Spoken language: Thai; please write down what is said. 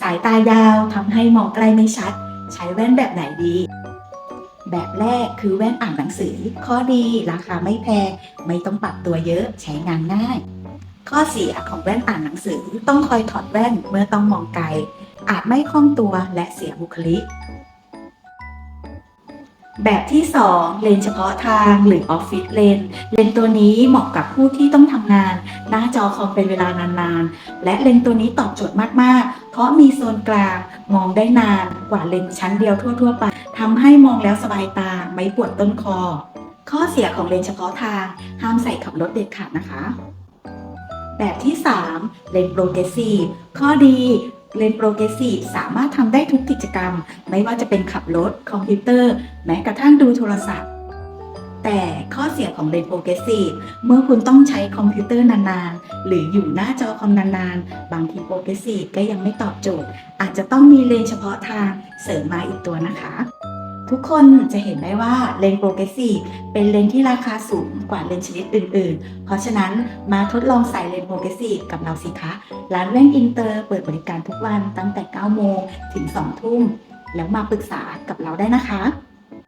สายตายาวทำให้มองไกลไม่ชัด ใช้แว่นแบบไหนดี แบบแรกคือแว่นอ่านหนังสือ ข้อดีราคาไม่แพงไม่ต้องปรับตัวเยอะใช้งานง่าย ข้อเสียของแว่นอ่านหนังสือต้องคอยถอดแว่นเมื่อต้องมองไกล อาจไม่คล่องตัวและเสียบุคลิก แบบที่ 2 เลนเฉพาะทางหรือออฟฟิศเลน เลนตัวนี้เหมาะกับผู้ที่ต้องทำงาน หน้าจอคอมเป็นเวลานานๆ และเลนตัวนี้ตอบโจทย์มากๆ เพราะมีโซนกลางมองได้นานกว่าเลนชั้นเดียวทั่วๆไปทำให้มองแล้วสบายตาไม่ปวดต้นคอ ข้อเสียของเลนเฉพาะทาง ห้ามใส่ขับรถเด็ดขาดนะคะ แบบที่ 3 เลนโปรเกรสซีฟข้อดี เลนโปรเกรสซีฟสามารถทำได้ทุกกิจกรรม ไม่ว่าจะเป็นขับรถ คอมพิวเตอร์ แม้กระทั่งดูโทรศัพท์ แต่ข้อเสียของเลนโปรเกรสซีฟเมื่อคุณต้องใช้คอมพิวเตอร์นานๆ หรืออยู่หน้าจอคอมนานๆ บางทีโปรเกรสซีฟก็ยังไม่ตอบโจทย์ อาจจะต้องมีเลนเฉพาะทางเสริมมาอีกตัวนะคะ ทุกคนจะเห็นได้ว่าเลนโปรเกรสซีฟเป็นเลนที่ราคาสูงกว่าเลนชนิดอื่น ๆ เพราะฉะนั้นมาทดลองใส่เลนโปรเกรสซีฟกับเราสิคะ ร้านแว่นอินเตอร์เปิดบริการทุกวันตั้งแต่ 9 โมงถึง 2 ทุ่ม แล้วมาปรึกษากับเราได้นะคะ